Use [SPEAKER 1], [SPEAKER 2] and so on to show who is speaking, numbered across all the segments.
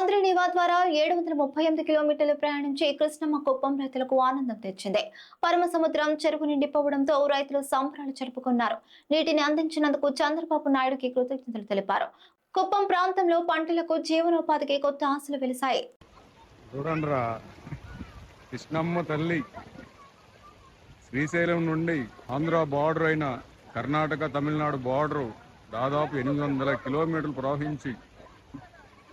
[SPEAKER 1] హంద్రీనివా ద్వారా ఏడు వందల ముప్పై ఎనిమిది కిలోమీటర్లు ప్రయాణించి కృష్ణమ్మ కుప్పం రైతులకు ఆనందం తెచ్చింది. పరమ సముద్రం చెరువు నిండిపోవడంతో రైతులు సంబరాలు జరుపుకున్నారు. నీటిని అందించినందుకు చంద్రబాబు నాయుడుకి కృతజ్ఞతలు తెలిపారు. కుప్పం ప్రాంతంలో పంటలకు జీవనోపాధికి కొత్త ఆశలు వెలిశాయి.
[SPEAKER 2] కృష్ణమ్మ తల్లి శ్రీశైలం నుండి ఆంధ్ర బార్డర్ అయిన కర్ణాటక తమిళనాడు బార్డరు దాదాపు ఎనిమిది వందల కిలోమీటర్లు ప్రవహించి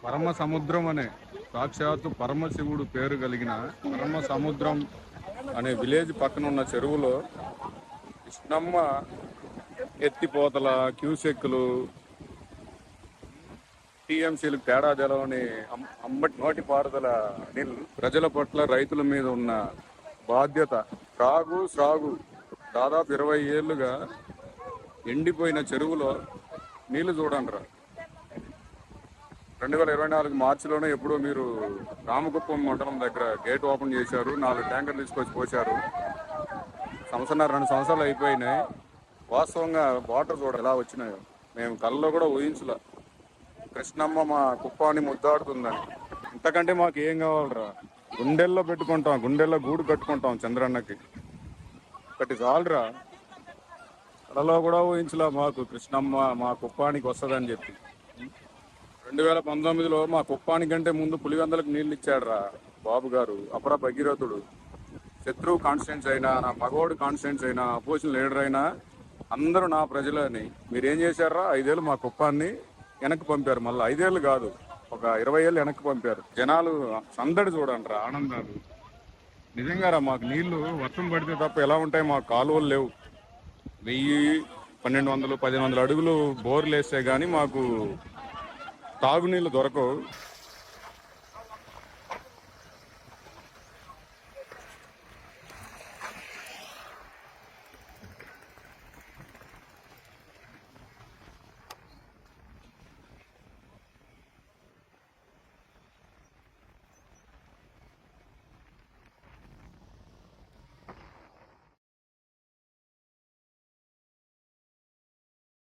[SPEAKER 2] పరమ సముద్రం అనే సాక్షాత్తు పరమశివుడు పేరు కలిగిన పరమ సముద్రం అనే విలేజ్ పక్కన ఉన్న చెరువులో కృష్ణమ్మ ఎత్తిపోతల క్యూసెక్కులు టీఎంసీలు తేడా జలవని అమ్- అమ్మటి నోటి పారుదల నీళ్ళు ప్రజల పట్ల రైతుల మీద ఉన్న బాధ్యత సాగు సాగు దాదాపు ఇరవై ఏళ్ళుగా ఎండిపోయిన చెరువులో నీళ్ళు చూడండి రా రెండు వేల ఇరవై నాలుగు మార్చిలోనే ఎప్పుడో మీరు రామకుప్పం మండలం దగ్గర గేట్ ఓపెన్ చేశారు నాలుగు ట్యాంకర్లు తీసుకొచ్చి పోశారు. సంవత్సరం రెండు సంవత్సరాలు అయిపోయినాయి. వాస్తవంగా వాటర్ చూడ ఎలా వచ్చినాయో మేము కళ్ళలో కూడా ఊహించలే. కృష్ణమ్మ మా కుప్పాన్ని ముద్దాడుతుందని. ఇంతకంటే మాకు ఏం కావాలరా? గుండెల్లో పెట్టుకుంటాం గుండెల్లో గూడు కట్టుకుంటాం చంద్రన్నకి. ఒకటి చాలరా. కళలో కూడా ఊహించలే మాకు కృష్ణమ్మ మా కుప్పానికి వస్తుందని చెప్పి. రెండు వేల పంతొమ్మిదిలో మా కుప్పానికి కంటే ముందు పులివెందలకు నీళ్ళు ఇచ్చాడురా బాబు గారు. అపర భగీరథుడు. శత్రువు కాన్స్టెంట్స్ అయినా నా మగవాడు కాన్స్టెంట్స్ అయినా అపోజిషన్ లీడర్ అయినా అందరూ నా ప్రజలని. మీరేం చేశారా ఐదేళ్ళు మా కుప్పాన్ని వెనక్కి పంపారు. మళ్ళీ ఐదేళ్ళు కాదు ఒక ఇరవై ఏళ్ళు వెనక్కి పంపారు. జనాలు సందడి చూడండి రా ఆనందాలు. నిజంగా రా మాకు నీళ్ళు వర్షం పడితే తప్ప ఎలా ఉంటాయి? మాకు కాలువలు లేవు. వెయ్యి పన్నెండు వందలు పదిహేను వందల అడుగులు బోర్లు వేస్తే కానీ మాకు తాగునీళ్ళు దొరకవు